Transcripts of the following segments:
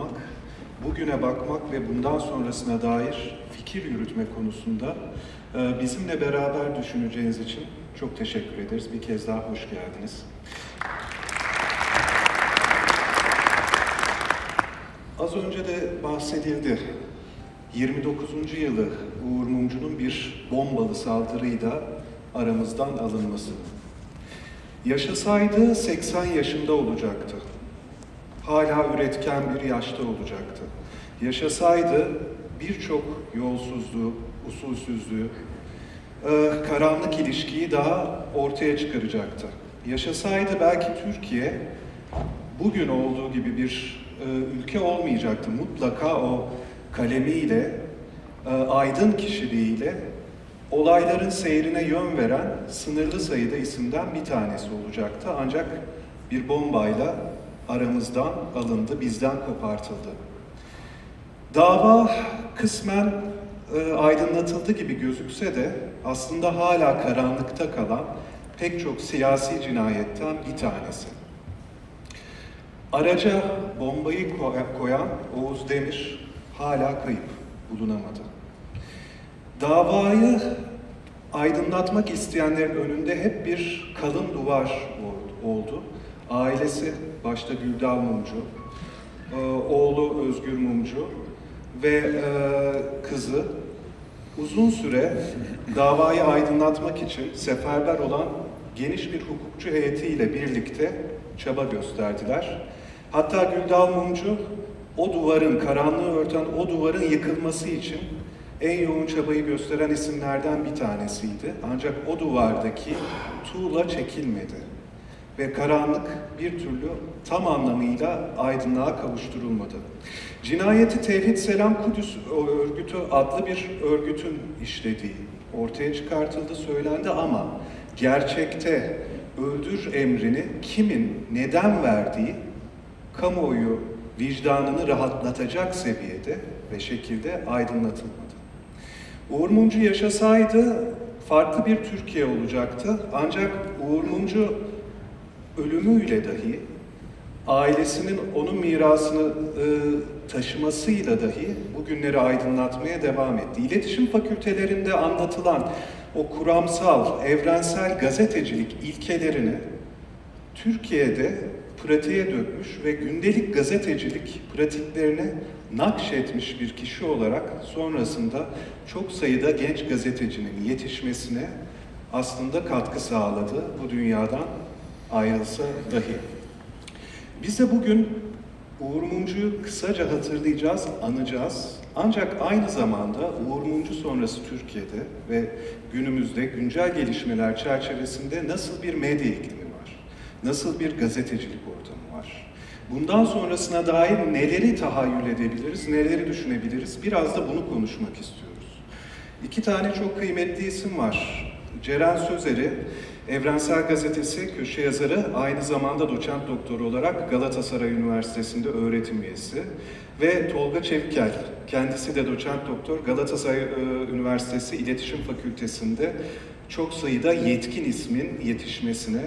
bakmak, bugüne bakmak ve bundan sonrasına dair fikir yürütme konusunda e, bizimle beraber düşüneceğiniz için çok teşekkür ederiz. Bir kez daha hoş geldiniz. Az önce de bahsedildi. 29. yılı Uğur Mumcu'nun bir bombalı saldırıyla aramızdan alınması. Yaşasaydı 80 yaşında olacaktı. Hala üretken bir yaşta olacaktı. Yaşasaydı birçok yolsuzluğu, usulsüzlüğü, e, karanlık ilişkiyi daha ortaya çıkaracaktı. Yaşasaydı belki Türkiye bugün olduğu gibi bir e, ülke olmayacaktı. Mutlaka o kalemiyle, e, aydın kişiliğiyle olayların seyrine yön veren sınırlı sayıda isimden bir tanesi olacaktı. Ancak bir bombayla aramızdan alındı, bizden kopartıldı. Dava kısmen e, aydınlatıldı gibi gözükse de aslında hala karanlıkta kalan pek çok siyasi cinayetten bir tanesi. Araca bombayı koy- koyan Oğuz Demir hala kayıp, bulunamadı. Davayı aydınlatmak isteyenlerin önünde hep bir kalın duvar ol- oldu. Ailesi, başta Güldal Mumcu, e, oğlu Özgür Mumcu ve e, kızı uzun süre davayı aydınlatmak için seferber olan geniş bir hukukçu heyetiyle birlikte çaba gösterdiler. Hatta Güldal Mumcu o duvarın, karanlığı örten o duvarın yıkılması için en yoğun çabayı gösteren isimlerden bir tanesiydi. Ancak o duvardaki tuğla çekilmedi ve karanlık bir türlü tam anlamıyla aydınlığa kavuşturulmadı. Cinayeti Tevhid Selam Kudüs örgütü adlı bir örgütün işlediği ortaya çıkartıldı, söylendi ama gerçekte öldür emrini kimin neden verdiği kamuoyu vicdanını rahatlatacak seviyede ve şekilde aydınlatılmadı. Uğur Mumcu yaşasaydı farklı bir Türkiye olacaktı. Ancak Uğur Mumcu ölümüyle dahi ailesinin onun mirasını e, taşımasıyla dahi bugünleri aydınlatmaya devam etti. İletişim fakültelerinde anlatılan o kuramsal, evrensel gazetecilik ilkelerini Türkiye'de pratiğe dökmüş ve gündelik gazetecilik pratiklerini nakşetmiş bir kişi olarak sonrasında çok sayıda genç gazetecinin yetişmesine aslında katkı sağladı bu dünyadan ayrılsa dahi. Biz de bugün Uğur Mumcu'yu kısaca hatırlayacağız, anacağız. Ancak aynı zamanda Uğur Mumcu sonrası Türkiye'de ve günümüzde güncel gelişmeler çerçevesinde nasıl bir medya iklimi var? Nasıl bir gazetecilik ortamı var? Bundan sonrasına dair neleri tahayyül edebiliriz, neleri düşünebiliriz? Biraz da bunu konuşmak istiyoruz. İki tane çok kıymetli isim var. Ceren Sözer'i, Evrensel Gazetesi köşe yazarı, aynı zamanda doçent doktoru olarak Galatasaray Üniversitesi'nde öğretim üyesi ve Tolga Çevikel, kendisi de doçent doktor Galatasaray e, Üniversitesi İletişim Fakültesi'nde çok sayıda yetkin ismin yetişmesine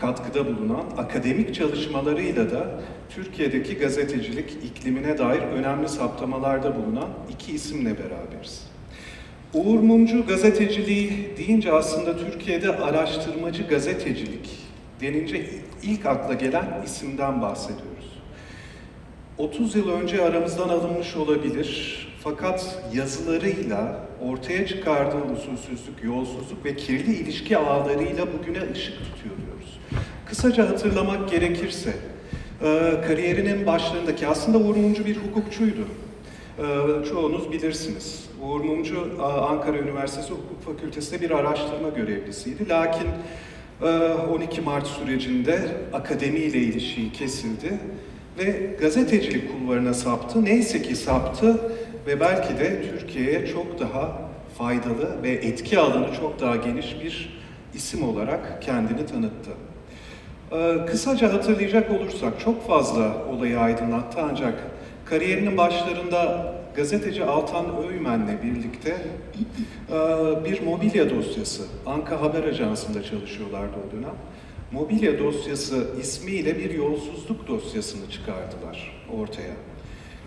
katkıda bulunan akademik çalışmalarıyla da Türkiye'deki gazetecilik iklimine dair önemli saptamalarda bulunan iki isimle beraberiz. Uğur Mumcu gazeteciliği deyince aslında Türkiye'de araştırmacı gazetecilik denince ilk akla gelen isimden bahsediyoruz. 30 yıl önce aramızdan alınmış olabilir fakat yazılarıyla ortaya çıkardığı usulsüzlük, yolsuzluk ve kirli ilişki ağlarıyla bugüne ışık tutuyor diyoruz. Kısaca hatırlamak gerekirse e, kariyerinin başlarındaki aslında Uğur Mumcu bir hukukçuydu. Ee, çoğunuz bilirsiniz. Uğur Mumcu Ankara Üniversitesi Hukuk Fakültesi'nde bir araştırma görevlisiydi. Lakin e, 12 Mart sürecinde akademiyle ilişiği kesildi ve gazetecilik kulvarına saptı. Neyse ki saptı ve belki de Türkiye'ye çok daha faydalı ve etki alanı çok daha geniş bir isim olarak kendini tanıttı. Ee, Kısaca hatırlayacak olursak çok fazla olayı aydınlattı ancak kariyerinin başlarında gazeteci Altan Öğmen'le birlikte e, bir mobilya dosyası, Anka Haber Ajansı'nda çalışıyorlardı o dönem. Mobilya dosyası ismiyle bir yolsuzluk dosyasını çıkardılar ortaya.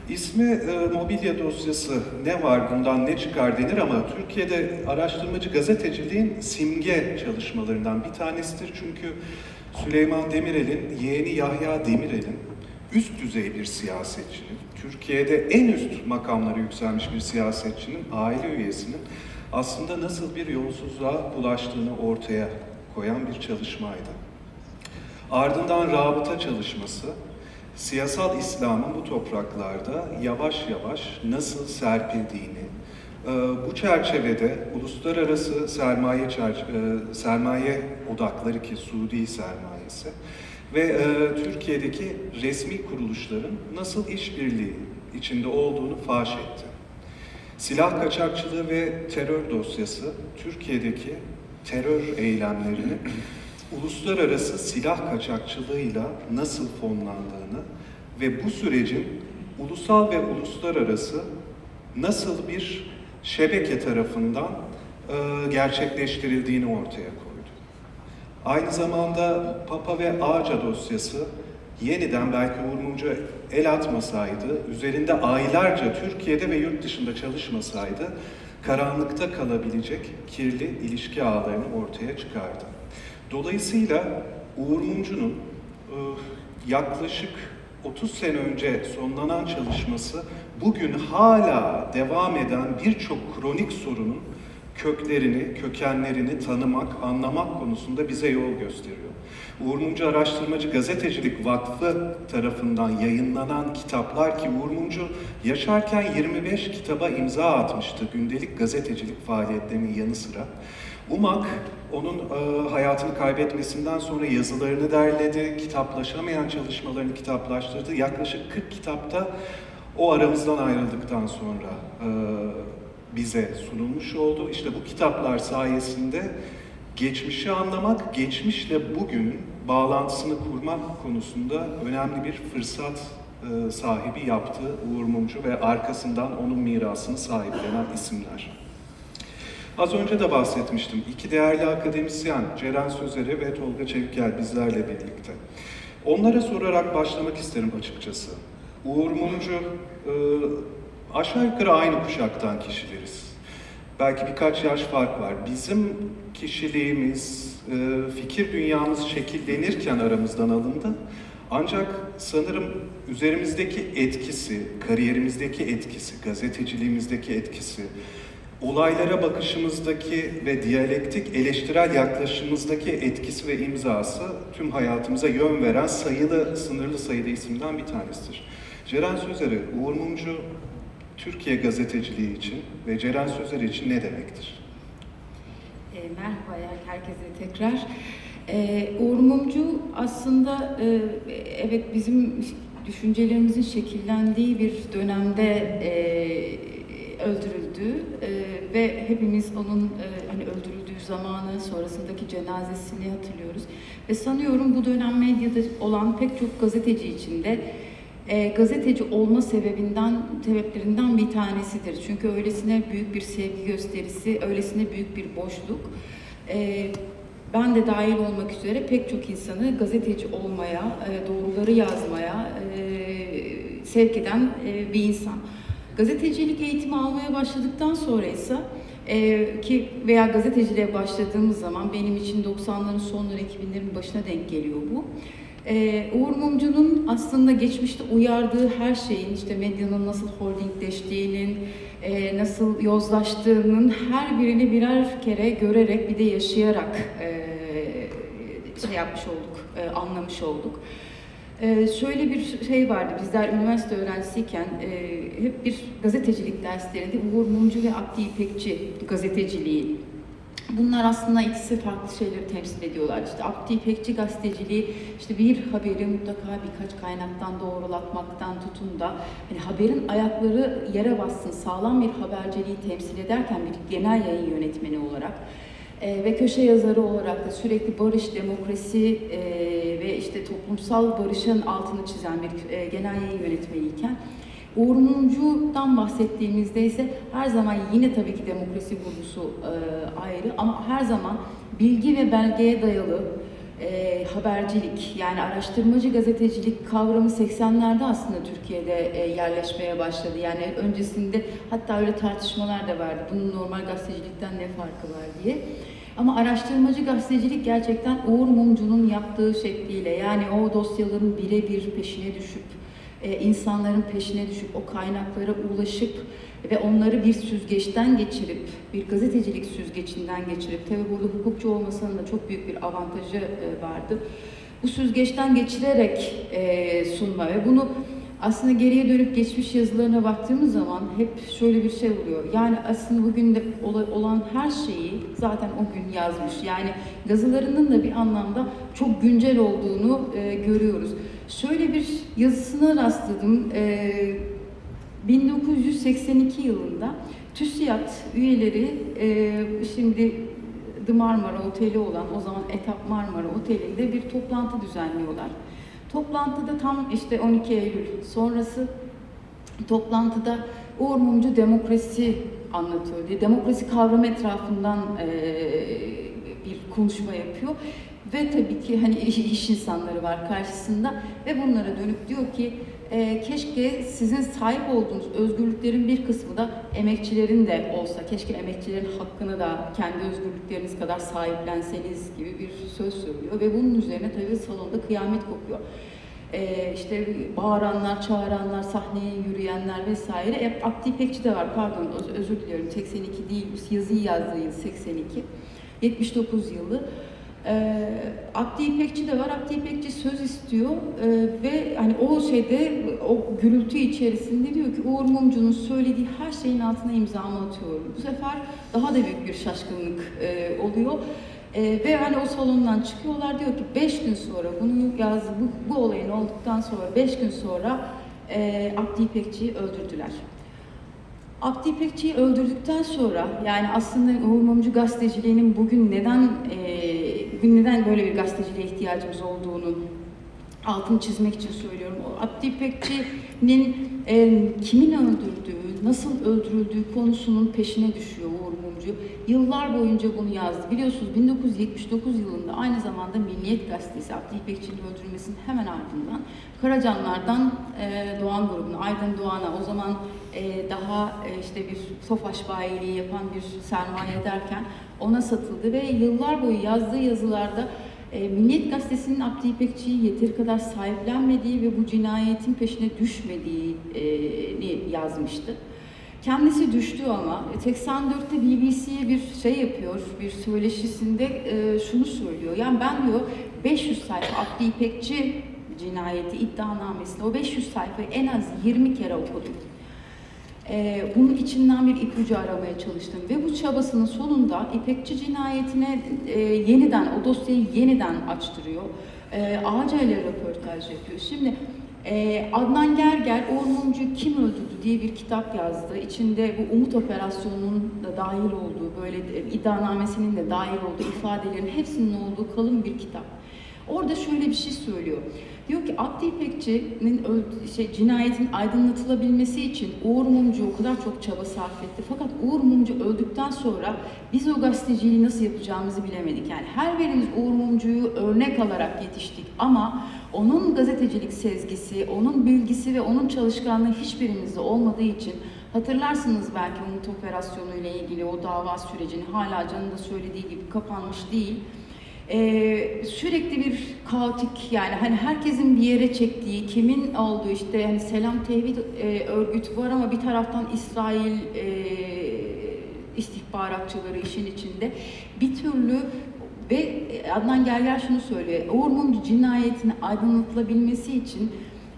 İsmi e, mobilya dosyası ne var bundan ne çıkar denir ama Türkiye'de araştırmacı gazeteciliğin simge çalışmalarından bir tanesidir. Çünkü Süleyman Demirel'in yeğeni Yahya Demirel'in üst düzey bir siyasetçinin, Türkiye'de en üst makamlara yükselmiş bir siyasetçinin, aile üyesinin aslında nasıl bir yolsuzluğa bulaştığını ortaya koyan bir çalışmaydı. Ardından rabıta çalışması, siyasal İslam'ın bu topraklarda yavaş yavaş nasıl serpildiğini, e, bu çerçevede uluslararası sermaye e, sermaye odakları ki Suudi sermayesi ve e, Türkiye'deki resmi kuruluşların nasıl işbirliği içinde olduğunu faş etti. Silah kaçakçılığı ve terör dosyası Türkiye'deki terör eylemlerini uluslararası silah kaçakçılığıyla nasıl fonlandığını ve bu sürecin ulusal ve uluslararası nasıl bir şebeke tarafından e, gerçekleştirildiğini ortaya koydu. Aynı zamanda Papa ve Ağaca dosyası yeniden belki Uğur Mumcu el atmasaydı, üzerinde aylarca Türkiye'de ve yurt dışında çalışmasaydı, karanlıkta kalabilecek kirli ilişki ağlarını ortaya çıkardı. Dolayısıyla Uğur Mumcu'nun e, yaklaşık 30 sene önce sonlanan çalışması bugün hala devam eden birçok kronik sorunun köklerini, kökenlerini tanımak, anlamak konusunda bize yol gösteriyor. Uğur Mumcu Araştırmacı Gazetecilik Vakfı tarafından yayınlanan kitaplar ki Uğur Mumcu yaşarken 25 kitaba imza atmıştı gündelik gazetecilik faaliyetlerinin yanı sıra. UMAK onun e, hayatını kaybetmesinden sonra yazılarını derledi, kitaplaşamayan çalışmalarını kitaplaştırdı. Yaklaşık 40 kitapta o aramızdan ayrıldıktan sonra e, bize sunulmuş oldu. İşte bu kitaplar sayesinde geçmişi anlamak, geçmişle bugünün bağlantısını kurmak konusunda önemli bir fırsat e, sahibi yaptı Uğur Mumcu ve arkasından onun mirasını sahiplenen isimler. Az önce de bahsetmiştim. İki değerli akademisyen Ceren Sözeri ve Tolga Çevikel bizlerle birlikte. Onlara sorarak başlamak isterim açıkçası. Uğur Mumcu e, aşağı yukarı aynı kuşaktan kişileriz. Belki birkaç yaş fark var. Bizim kişiliğimiz, e, fikir dünyamız şekillenirken aramızdan alındı. Ancak sanırım üzerimizdeki etkisi, kariyerimizdeki etkisi, gazeteciliğimizdeki etkisi, olaylara bakışımızdaki ve diyalektik eleştirel yaklaşımımızdaki etkisi ve imzası tüm hayatımıza yön veren sayılı, sınırlı sayıda isimden bir tanesidir. Ceren Sözer'i, Uğur Mumcu Türkiye gazeteciliği için ve Ceren Sözer için ne demektir? E, merhaba ya herkese tekrar. E, Uğur Mumcu aslında e, evet bizim düşüncelerimizin şekillendiği bir dönemde e, öldürüldü e, ve hepimiz onun e, hani öldürüldüğü zamanı sonrasındaki cenazesini hatırlıyoruz ve sanıyorum bu dönem medyada olan pek çok gazeteci için de e, gazeteci olma sebebinden sebeplerinden bir tanesidir. Çünkü öylesine büyük bir sevgi gösterisi, öylesine büyük bir boşluk. E, ben de dahil olmak üzere pek çok insanı gazeteci olmaya, e, doğruları yazmaya e, sevk eden e, bir insan. Gazetecilik eğitimi almaya başladıktan sonra ise e, ki veya gazeteciliğe başladığımız zaman benim için 90'ların sonları 2000'lerin başına denk geliyor bu. Ee, Uğur Mumcu'nun aslında geçmişte uyardığı her şeyin, işte medyanın nasıl holdingleştiğinin, e, nasıl yozlaştığının her birini birer kere görerek bir de yaşayarak e, şey yapmış olduk, e, anlamış olduk. E, şöyle bir şey vardı, bizler üniversite öğrencisiyken e, hep bir gazetecilik derslerinde Uğur Mumcu ve Abdi İpekçi gazeteciliği Bunlar aslında ikisi farklı şeyleri temsil ediyorlar. İşte Abdi İpekçi gazeteciliği işte bir haberi mutlaka birkaç kaynaktan doğrulatmaktan tutun da hani haberin ayakları yere bassın, sağlam bir haberciliği temsil ederken bir genel yayın yönetmeni olarak e, ve köşe yazarı olarak da sürekli barış, demokrasi e, ve işte toplumsal barışın altını çizen bir e, genel yayın yönetmeniyken Uğur Mumcu'dan bahsettiğimizde ise her zaman yine tabii ki demokrasi vurgusu e, ayrı ama her zaman bilgi ve belgeye dayalı e, habercilik yani araştırmacı gazetecilik kavramı 80'lerde aslında Türkiye'de e, yerleşmeye başladı. Yani öncesinde hatta öyle tartışmalar da vardı. Bunun normal gazetecilikten ne farkı var diye. Ama araştırmacı gazetecilik gerçekten Uğur Mumcu'nun yaptığı şekliyle yani o dosyaların birebir peşine düşüp insanların peşine düşüp o kaynaklara ulaşıp ve onları bir süzgeçten geçirip, bir gazetecilik süzgecinden geçirip, tabi burada hukukçu olmasının da çok büyük bir avantajı e, vardı. Bu süzgeçten geçirerek e, sunma ve bunu aslında geriye dönüp geçmiş yazılarına baktığımız zaman hep şöyle bir şey oluyor. Yani aslında bugün de ola- olan her şeyi zaten o gün yazmış. Yani yazılarının da bir anlamda çok güncel olduğunu e, görüyoruz. Şöyle bir yazısına rastladım. E, 1982 yılında TÜSİAD üyeleri e, şimdi The Marmara Oteli olan o zaman Etap Marmara Oteli'nde bir toplantı düzenliyorlar. Toplantıda tam işte 12 Eylül sonrası toplantıda Uğur Mumcu demokrasi anlatıyor diye demokrasi kavramı etrafından e, bir konuşma yapıyor. Ve tabii ki hani iş, insanları var karşısında ve bunlara dönüp diyor ki e, keşke sizin sahip olduğunuz özgürlüklerin bir kısmı da emekçilerin de olsa, keşke emekçilerin hakkını da kendi özgürlükleriniz kadar sahiplenseniz gibi bir söz söylüyor ve bunun üzerine tabii salonda kıyamet kopuyor. Ee, işte bağıranlar, çağıranlar, sahneye yürüyenler vesaire. E, Abdi İpekçi de var, pardon öz- özür diliyorum 82 değil, yazıyı yazdığı yıl 82. 79 yılı. Ee, Abdi İpekçi de var. Abdi İpekçi söz istiyor Ee, ve hani o şeyde o gürültü içerisinde diyor ki Uğur Mumcu'nun söylediği her şeyin altına imzamı atıyorum. Bu sefer daha da büyük bir şaşkınlık e, oluyor. Ee, ve hani o salondan çıkıyorlar diyor ki beş gün sonra bunu yazdı bu, bu olayın olduktan sonra beş gün sonra e, Abdi İpekçi'yi öldürdüler. Abdi İpekçi'yi öldürdükten sonra yani aslında Uğur Mumcu gazeteciliğinin bugün neden e, neden böyle bir gazeteciliğe ihtiyacımız olduğunu altını çizmek için söylüyorum. O Abdi İpekçi'nin e, kimin öldürdüğü, nasıl öldürüldüğü konusunun peşine düşüyor Uğur Mumcu. Yıllar boyunca bunu yazdı. Biliyorsunuz 1979 yılında aynı zamanda Milliyet Gazetesi Abdi İpekçi'nin öldürülmesinin hemen ardından Karacanlardan e, Doğan grubuna, Aydın Doğan'a o zaman e, daha e, işte bir Tofaş bayiliği yapan bir sermaye derken ona satıldı ve yıllar boyu yazdığı yazılarda e, Milliyet Gazetesi'nin Abdi İpekçi'yi yeteri kadar sahiplenmediği ve bu cinayetin peşine düşmediğini yazmıştı. Kendisi düştü ama 84'te BBC'ye bir şey yapıyor, bir söyleşisinde e, şunu söylüyor. Yani ben diyor 500 sayfa Abdi İpekçi cinayeti iddianamesinde o 500 sayfayı en az 20 kere okudum. Ee, bunun içinden bir ipucu aramaya çalıştım ve bu çabasının sonunda İpekçi cinayetine e, yeniden, o dosyayı yeniden açtırıyor. E, Ağaca röportaj yapıyor. Şimdi e, Adnan Gerger, Mumcu'yu kim öldürdü diye bir kitap yazdı. İçinde bu Umut Operasyonu'nun da dahil olduğu, böyle e, iddianamesinin de dahil olduğu ifadelerin hepsinin olduğu kalın bir kitap. Orada şöyle bir şey söylüyor. Diyor ki Abdi İpekçi'nin şey, cinayetin aydınlatılabilmesi için Uğur Mumcu o kadar çok çaba sarf etti. Fakat Uğur Mumcu öldükten sonra biz o gazeteciliği nasıl yapacağımızı bilemedik. Yani her birimiz Uğur Mumcu'yu örnek alarak yetiştik ama onun gazetecilik sezgisi, onun bilgisi ve onun çalışkanlığı hiçbirimizde olmadığı için Hatırlarsınız belki Umut Operasyonu ile ilgili o dava sürecini hala Can'ın da söylediği gibi kapanmış değil. Ee, sürekli bir kaotik yani hani herkesin bir yere çektiği, kimin olduğu işte hani Selam Tevhid e, örgütü var ama bir taraftan İsrail e, istihbaratçıları işin içinde bir türlü ve Adnan Gerger şunu söylüyor. Uğur Mumcu cinayetini aydınlatılabilmesi için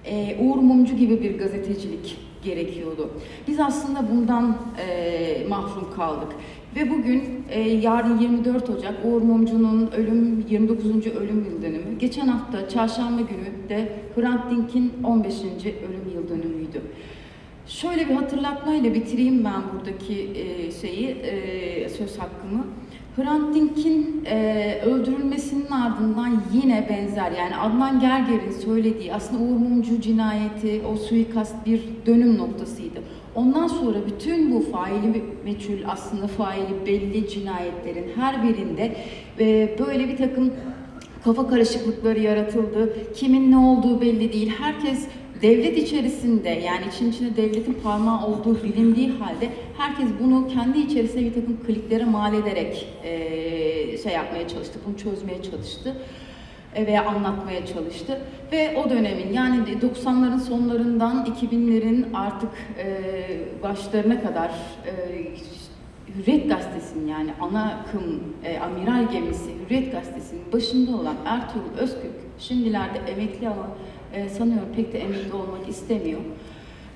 e, Uğur Mumcu gibi bir gazetecilik gerekiyordu. Biz aslında bundan e, mahrum kaldık. Ve bugün e, yarın 24 Ocak Uğur Mumcu'nun ölüm 29. ölüm yıl dönümü. Geçen hafta çarşamba günü de Hrant Dink'in 15. ölüm yıl dönümüydü. Şöyle bir hatırlatmayla bitireyim ben buradaki e, şeyi, e, söz hakkımı. Hrant Dink'in e, öldürülmesinin ardından yine benzer yani Adnan Gerger'in söylediği aslında Uğur Mumcu cinayeti, o suikast bir dönüm noktasıydı. Ondan sonra bütün bu faili meçhul aslında faili belli cinayetlerin her birinde e, böyle bir takım Kafa karışıklıkları yaratıldı. Kimin ne olduğu belli değil. Herkes devlet içerisinde yani için içine devletin parmağı olduğu bilindiği halde herkes bunu kendi içerisinde bir takım kliklere mal ederek eee, şey yapmaya çalıştı, bunu çözmeye çalıştı e, veya anlatmaya çalıştı. Ve o dönemin yani 90'ların sonlarından 2000'lerin artık e, başlarına kadar e, Hürriyet Gazetesi'nin yani ana akım e, amiral gemisi Hürriyet Gazetesi'nin başında olan Ertuğrul Özkök şimdilerde emekli ama e, sanıyorum pek de emekli olmak istemiyor.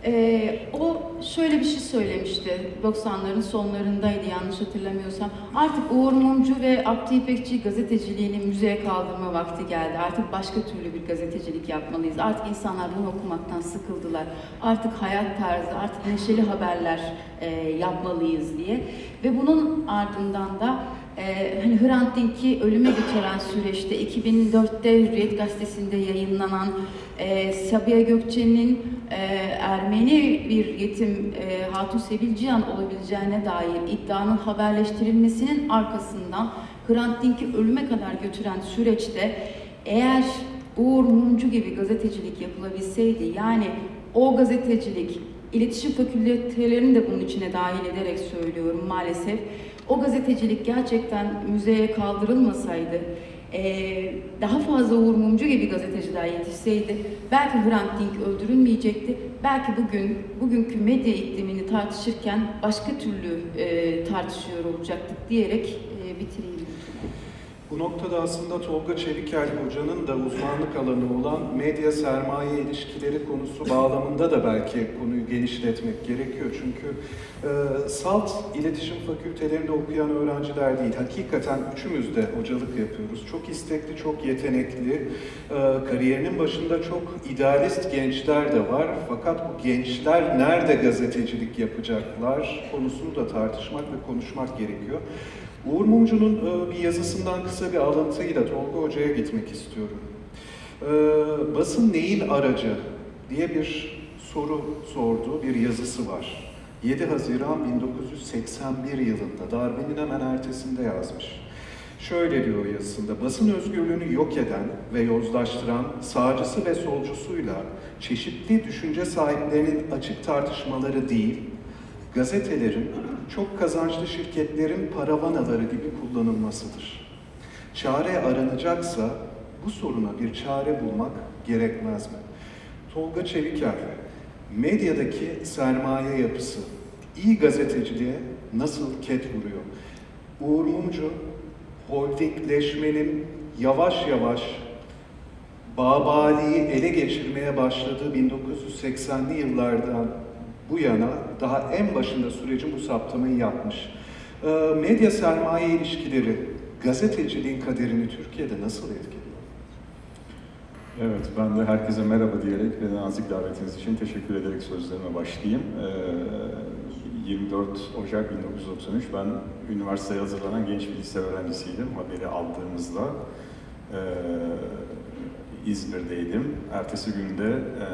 Ee, o şöyle bir şey söylemişti 90'ların sonlarındaydı yanlış hatırlamıyorsam. Artık Uğur Mumcu ve Abdi İpekçi gazeteciliğini müzeye kaldırma vakti geldi. Artık başka türlü bir gazetecilik yapmalıyız. Artık insanlar bunu okumaktan sıkıldılar. Artık hayat tarzı, artık neşeli haberler e, yapmalıyız diye. Ve bunun ardından da ee, hani Hrant Dink'i ölüme götüren süreçte 2004'te Hürriyet Gazetesi'nde yayınlanan e, Sabiha Gökçe'nin e, Ermeni bir yetim e, Hatun Sevilcihan olabileceğine dair iddianın haberleştirilmesinin arkasından Hrant Dink'i ölüme kadar götüren süreçte eğer Uğur Mumcu gibi gazetecilik yapılabilseydi yani o gazetecilik iletişim fakültelerini de bunun içine dahil ederek söylüyorum maalesef o gazetecilik gerçekten müzeye kaldırılmasaydı, eee, daha fazla Uğur Mumcu gibi gazeteciler yetişseydi, belki Hrant Dink öldürülmeyecekti, belki bugün, bugünkü medya iklimini tartışırken başka türlü eee, tartışıyor olacaktık diyerek eee, bitireyim. Bu noktada aslında Tolga Çevikel Hoca'nın da uzmanlık alanı olan medya sermaye ilişkileri konusu bağlamında da belki konuyu genişletmek gerekiyor. Çünkü e, salt iletişim fakültelerinde okuyan öğrenciler değil, hakikaten üçümüz de hocalık yapıyoruz. Çok istekli, çok yetenekli, e, kariyerinin başında çok idealist gençler de var. Fakat bu gençler nerede gazetecilik yapacaklar konusunu da tartışmak ve konuşmak gerekiyor. Uğur Mumcu'nun e, bir yazısından kısa bir alıntıyla Tolga Hoca'ya gitmek istiyorum. E, Basın neyin aracı diye bir soru sorduğu bir yazısı var. 7 Haziran 1981 yılında darbenin hemen ertesinde yazmış. Şöyle diyor yazısında, basın özgürlüğünü yok eden ve yozlaştıran sağcısı ve solcusuyla çeşitli düşünce sahiplerinin açık tartışmaları değil, gazetelerin çok kazançlı şirketlerin paravanaları gibi kullanılmasıdır. Çare aranacaksa bu soruna bir çare bulmak gerekmez mi? Tolga Çeviker, medyadaki sermaye yapısı iyi gazeteciliğe nasıl ket vuruyor? Uğur Mumcu, holdingleşmenin yavaş yavaş Babali'yi ele geçirmeye başladığı 1980'li yıllardan bu yana daha en başında sürecin bu saptamayı yapmış. Ee, medya sermaye ilişkileri gazeteciliğin kaderini Türkiye'de nasıl etkiliyor? Evet, ben de herkese merhaba diyerek ve nazik davetiniz için teşekkür ederek sözlerime başlayayım. Ee, 24 Ocak 1993, ben üniversiteye hazırlanan genç lise öğrencisiydim. Haberi aldığımızda ee, İzmir'deydim. Ertesi günde e,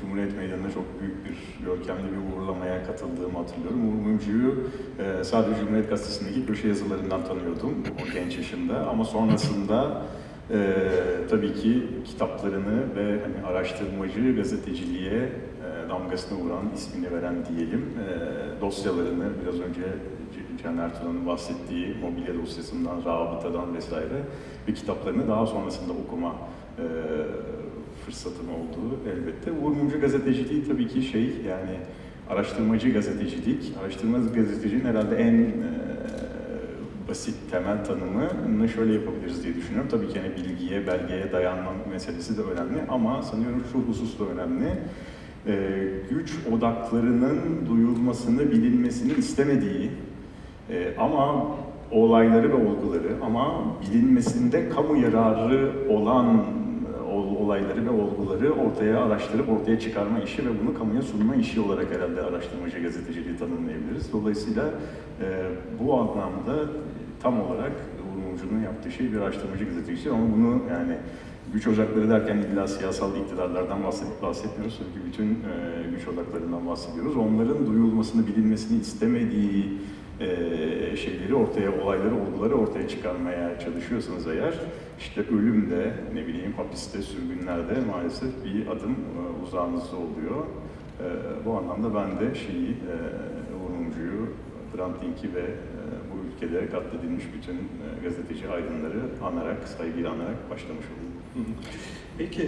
Cumhuriyet Meydanı'nda çok büyük bir, görkemli bir uğurlamaya katıldığımı hatırlıyorum. Uğur Mumcu'yu e, sadece Cumhuriyet Gazetesi'ndeki köşe yazılarından tanıyordum o genç yaşında. Ama sonrasında ee, tabii ki kitaplarını ve hani araştırmacı gazeteciliğe e, damgasını vuran, ismini veren diyelim e, dosyalarını biraz önce Can Ertuğrul'un bahsettiği mobilya dosyasından, rabıtadan vesaire ve kitaplarını daha sonrasında okuma e, fırsatım oldu elbette. Uğur Mumcu gazeteciliği tabii ki şey yani araştırmacı gazetecilik, araştırmacı gazeteciliğin herhalde en e, basit temel tanımını şöyle yapabiliriz diye düşünüyorum. Tabii ki hani bilgiye, belgeye dayanma meselesi de önemli ama sanıyorum şu husus da önemli. Ee, güç odaklarının duyulmasını, bilinmesini istemediği e, ama olayları ve olguları ama bilinmesinde kamu yararı olan ol- olayları ve olguları ortaya araştırıp ortaya çıkarma işi ve bunu kamuya sunma işi olarak herhalde araştırmacı gazeteciliği tanımlayabiliriz. Dolayısıyla e, bu anlamda tam olarak Uğur yaptığı şey bir araştırmacı gazetecilik ama bunu yani güç odakları derken illa siyasal iktidarlardan bahsedip bahsetmiyoruz. Ki bütün e, güç odaklarından bahsediyoruz. Onların duyulmasını, bilinmesini istemediği e, şeyleri ortaya, olayları, olguları ortaya çıkarmaya çalışıyorsanız eğer, işte ölüm de, ne bileyim hapiste, sürgünlerde maalesef bir adım e, uzağınızda oluyor. E, bu anlamda ben de şeyi, e, Hrant Dink'i ve e, bu ülkede katledilmiş bütün e, gazeteci aydınları anarak, saygıyla anarak başlamış oldum. Peki